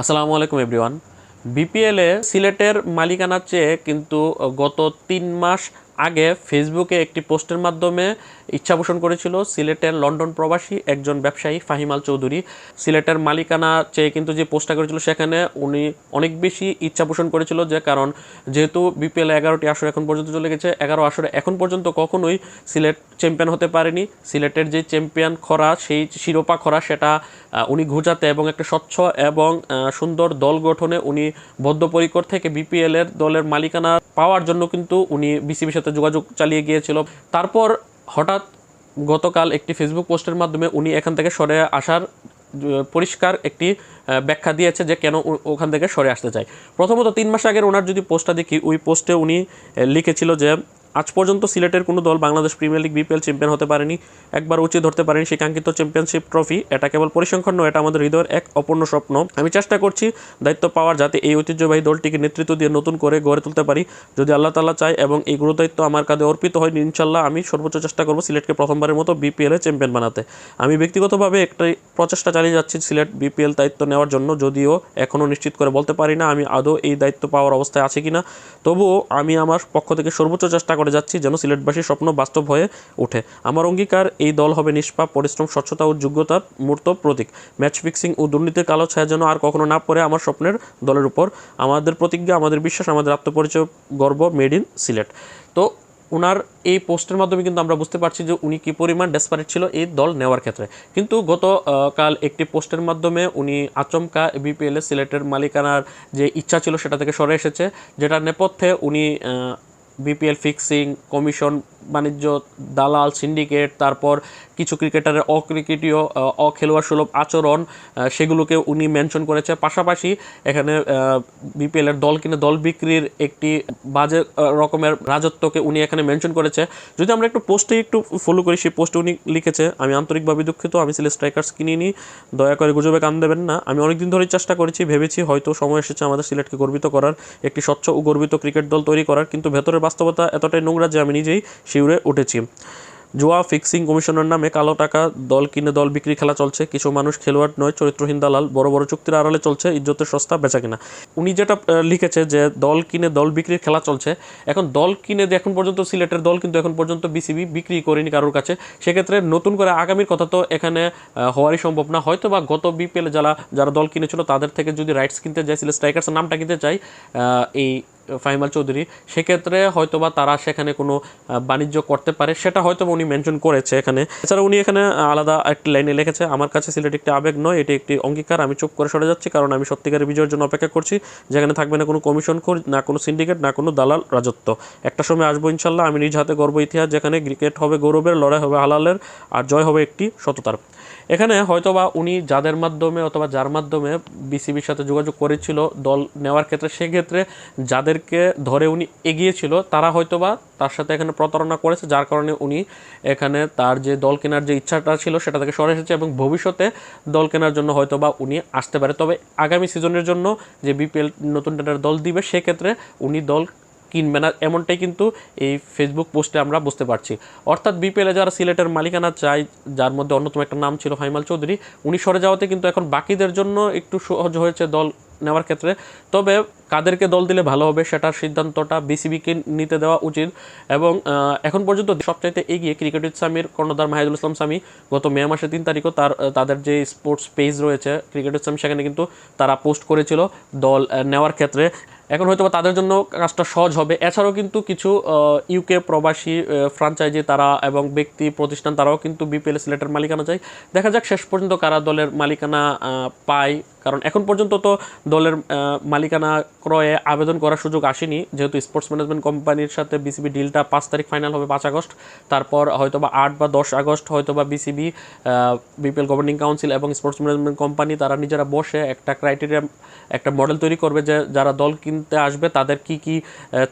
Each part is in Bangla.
আসসালামু আলাইকুম এভরিওয়ান। বিপিএলে সিলেটের মালিকানার চেয়ে কিন্তু গত তিন মাস আগে ফেসবুকে একটি পোস্টের মাধ্যমে ইচ্ছা পোষণ করেছিল সিলেটের লন্ডন প্রবাসী একজন ব্যবসায়ী ফাহিমাল চৌধুরী। সিলেটের মালিকানা চেয়ে কিন্তু যে পোস্টটা করেছিল সেখানে উনি অনেক বেশি ইচ্ছা পোষণ করেছিল যে, কারণ যেহেতু বিপিএল এগারোটি আসর এখন পর্যন্ত চলে গেছে, এগারো আসরে এখন পর্যন্ত কখনোই সিলেট চ্যাম্পিয়ন হতে পারেনি। সিলেটের যে চ্যাম্পিয়ন খরা, সেই শিরোপা খরা, সেটা উনি ঘুচাতে এবং একটা স্বচ্ছ এবং সুন্দর দল গঠনে উনি বদ্ধপরিকর থেকে বিপিএলের দলের মালিকানা পাওয়ার জন্য কিন্তু উনি বিসিবির সাথে যোগাযোগ চালিয়ে গিয়েছিল। তারপর হঠাৎ গতকাল একটি ফেসবুক পোস্টের মাধ্যমে উনি এখান থেকে সরে আসার, পরিষ্কার একটি ব্যাখ্যা দিয়েছে যে কেন ওখান থেকে সরে আসতে চায়। প্রথমত তিন মাস আগের ওনার যদি পোস্টটা দেখি, ওই পোস্টে উনি লিখেছিল যে আজ পর্যন্ত সিলেটের কোনো দল Bangladesh premier league, B P L champion হতে পারেনি। একবার উচিত ধরতে পারেনি সেই কাঙ্ক্ষিত চ্যাম্পিয়নশিপ ট্রফি এটা কেবল পরিসংখ্যান নয়, এটা আমাদের হৃদয়ের এক অপূর্ণ স্বপ্ন। আমি চেষ্টা করছি দায়িত্ব পাওয়ার যাতে এই ঐতিহ্যবাহী দলটিকে নেতৃত্ব দিয়ে নতুন করে গড়ে তুলতে পারি। যদি আল্লাহ তাল্লাহ চায় এবং এই গুরুদায়িত্ব আমার কাঁধে অর্পিত হয় ইনশাল্লাহ আমি সর্বোচ্চ চেষ্টা করব সিলেটকে প্রথমবারের মতো বিপিএল চ্যাম্পিয়ন বানাতে। আমি ব্যক্তিগতভাবে একটাই প্রচেষ্টা চালিয়ে যাচ্ছি সিলেট বিপিএল দায়িত্ব নেওয়ার জন্য। যদিও এখনও নিশ্চিত করে বলতে পারি না আমি আদৌ এই দায়িত্ব পাওয়ার অবস্থায় আছে কিনা। তবুও আমি আমার পক্ষ থেকে সর্বোচ্চ চেষ্টা করে যাচ্ছি যেন সিলেটবাসীর স্বপ্ন বাস্তব হয়ে ওঠে। আমার অঙ্গীকার, এই দল হবে নিষ্পাপ, পরিশ্রম, স্বচ্ছতা ও যোগ্যতার মূর্ত প্রতীক। ম্যাচ ফিক্সিং ও দুর্নীতির কালো ছায়া যেন আর কখনো না পড়ে আমার স্বপ্নের দলের উপর। আমাদের প্রতিজ্ঞা, আমাদের বিশ্বাস, আমাদের আত্মপরিচয়, গর্ব মেড ইন সিলেট। তো ওনার এই পোস্টের মাধ্যমে কিন্তু আমরা বুঝতে পারছি যে উনি কি পরিমাণ ডেসপারেট ছিল এই দল নেওয়ার ক্ষেত্রে। কিন্তু গত কাল একটি পোস্টের মাধ্যমে উনি আচমকা বিপিএল সিলেটের মালিকানার যে ইচ্ছা ছিল সেটা থেকে সরে এসেছে, যেটার নেপথ্যে উনি বিপিএল ফিক্সিং, কমিশন, বাণিজ্য, দালাল, সিন্ডিকেট, তারপর কিছু ক্রিকেটারের অক্রিকেটীয় অখেলোয়াড় সুলভ আচরণ সেগুলোকে উনি মেনশন করেছে। পাশাপাশি এখানে বিপিএল এর দল কিনে দল বিক্রির একটি বাজে রকমের রাজত্বকে উনি এখানে মেনশন করেছে। যদি আমরা একটু পোস্টে একটু ফলো করি, সেই পোস্টে উনি লিখেছে, আমি আন্তরিকভাবে দুঃখিত, আমি সিলেট স্ট্রাইকার্স কিনিনি, দয়া করে গুজবে কান দেবেন না। আমি অনেকদিন ধরেই চেষ্টা করেছি, ভেবেছি হয়তো সময় এসেছে আমাদের সিলেটকে গর্বিত করার, একটি স্বচ্ছ ও গর্বিত ক্রিকেট দল তৈরি করার, কিন্তু ভেতরের বাস্তবতা এতটাই নোংরা যে আমি নিজেই শিউরে উঠেছি। জুয়া ফিক্সিং কমিশনের নামে কালো টাকা, দল কিনে দল বিক্রি খেলা চলছে। কিছু মানুষ খেলোয়াড় নয়, চরিত্রহীন দালাল, বড় বড় চুক্তির আড়ালে চলছে, ইজ্জতের সস্তা বেচা কিনা। উনি যেটা লিখেছে যে দল কিনে দল বিক্রির খেলা চলছে। এখন দল কিনে এখন পর্যন্ত সিলেটের দল কিন্তু এখন পর্যন্ত বিসিবি বিক্রি করেনি কারোর কাছে। সেক্ষেত্রে নতুন করে আগামীর কথা তো এখানে হওয়ারই সম্ভব না। হয়তো বা গত বিপিএল যারা যারা দল কিনেছিল, তাদের থেকে যদি রাইটস কিনতে যায়, সিলেট স্ট্রাইকার্সের নামটা কিনতে চাই এই ফাইমাল চৌধুরী, সেক্ষেত্রে হয়তোবা তারা সেখানে কোনো বাণিজ্য করতে পারে। সেটা হয়তো উনি মেনশন করেছে এখানে। এছাড়া উনি এখানে আলাদা একটি লাইনে লিখেছে, আমার কাছে সিলেট একটি আবেগ নয়, এটি একটি অঙ্গীকার, আমি চুপ করে সরে যাচ্ছি, কারণ আমি সত্যিকারের বিজয়ের জন্য অপেক্ষা করছি, যেখানে থাকবে না কোনো কমিশন না কোনো সিন্ডিকেট না কোনো দালাল রাজত্ব। একটা সময় আসব ইনশাল্লাহ, আমি নিজ হাতে গর্ব ইতিহাস, যেখানে ক্রিকেট হবে গৌরবের, লড়াই হবে হালালের, আর জয় হবে একটি সততার। এখানে হয়তোবা উনি যাদের মাধ্যমে অথবা যার মাধ্যমে বিসিবির সাথে যোগাযোগ করেছিল, দল নেওয়ার ক্ষেত্রে, সেক্ষেত্রে যাদেরকে ধরে উনি এগিয়েছিল, তারা হয়তোবা তার সাথে এখানে প্রতারণা করেছে, যার কারণে উনি এখানে তার যে দল কেনার যে ইচ্ছাটা ছিল সেটা থেকে সরে এসেছে এবং ভবিষ্যতে দল কেনার জন্য হয়তোবা উনি আসতে পারে। তবে আগামী সিজনের জন্য যে বিপিএল নতুন টেন্ডার দল দিবে, সেক্ষেত্রে উনি দল কিনবে না, এমনটাই কিন্তু এই ফেসবুক পোস্টে আমরা বুঝতে পারছি। অর্থাৎ বিপিএলে যারা সিলেটের মালিকানা চায় যার মধ্যে অন্যতম একটা নাম ছিল হাইমাল চৌধুরী, উনি সরে যাওয়াতে কিন্তু এখন বাকিদের জন্য একটু সহজ হয়েছে দল নেওয়ার ক্ষেত্রে। তবে কাদেরকে দল দিলে ভালো হবে সেটার সিদ্ধান্তটা বিসিবিকে নিতে দেওয়া উচিত। এবং এখন পর্যন্ত সবচাইতে এগিয়ে ক্রিকেট ইসলামের কর্ণধার মাহিদুল ইসলাম সামি, গত মে মাসের তিন তারিখও তার, তাদের যে স্পোর্টস পেজ রয়েছে ক্রিকেট ইসলাম সেখানে কিন্তু তারা পোস্ট করেছিল দল নেওয়ার ক্ষেত্রে। এখন হয়তো তাদের জন্য কাজটা সহজ হবে। এছাড়াও কিন্তু কিছু ইউকে প্রবাসী ফ্রাঞ্চাইজি তারা এবং ব্যক্তি প্রতিষ্ঠান তারাও কিন্তু বিপিএল সিলেটের মালিকানা চাই দেখা যাক শেষ পর্যন্ত কারা দলের মালিকানা পায়। কারণ এখন পর্যন্ত তো দলের মালিকানা ক্রয়ে আবেদন করার সুযোগ আসেনি। যেহেতু স্পোর্টস ম্যানেজমেন্ট কোম্পানির সাথে বিসিবি ডিলটা পাঁচ তারিখ ফাইনাল হবে পাঁচ আগস্ট। তারপর হয়তো বা আট বা দশ আগস্ট হয়তো বা B C B B P L governing council এবং স্পোর্টস ম্যানেজমেন্ট কোম্পানি তারা নিজেরা বসে একটা ক্রাইটেরিয়া একটা মডেল তৈরি করবে যে যারা দল কিনতে আসবে তাদের কি কি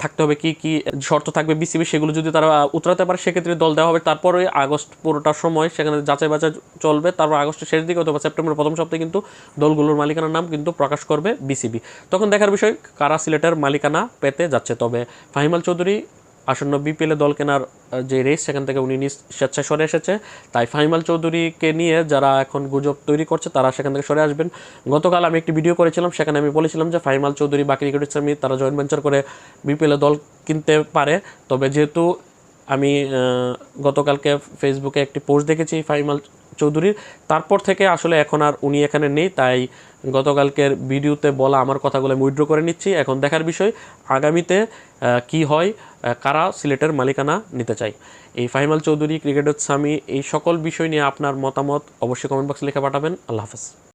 থাকতে হবে, কি কি শর্ত থাকবে বিসিবি সেগুলো যদি তারা উতরাতে পারে সেক্ষেত্রে দল দেওয়া হবে। তারপরে আগস্ট পুরোটা সময় সেখানে যাচাই বাছাই চলবে। তারপর আগস্টের শেষ দিকে অথবা সেপ্টেম্বর প্রথম সপ্তাহে কিন্তু দলগুলোর মালিকানার নাম কিন্তু প্রকাশ করবে বিসিবি। তখন দেখার বিষয়, কারা সিলেটের মালিকানা পেতে যাচ্ছে? তবে ফাহিমাল চৌধুরী আসন্ন বিপিএলে দল কেনার যে রেস, সেখান থেকে উনি নিজ স্বেচ্ছায় সরে এসেছে। তাই ফাইমাল চৌধুরীকে নিয়ে যারা এখন গুজব তৈরি করছে, তারা সেখান থেকে সরে আসবেন। গতকাল আমি একটি ভিডিও করেছিলাম, সেখানে আমি বলেছিলাম যে ফাইমাল চৌধুরী বা ক্রিকেট তারা জয়েন্ট ভেঞ্চার করে বিপিএলে দল কিনতে পারে। তবে যেহেতু আমি গতকালকে ফেসবুকে একটি পোস্ট দেখেছি ফাইমাল চৌধুরীর। তারপর থেকে আসলে এখন আর উনি এখানে নেই, তাই গতকালকের ভিডিওতে বলা আমার কথাগুলো আমি উইড্রো করে নিচ্ছি। এখন দেখার বিষয়, আগামীতে কি হয় কারা সিলেটের মালিকানা নিতে চাই এই ফাহিমাল চৌধুরী, ক্রিকেটের স্বামী এই সকল বিষয় নিয়ে আপনার মতামত অবশ্যই কমেন্ট বক্সে লিখে পাঠাবেন। আল্লাহ হাফেজ।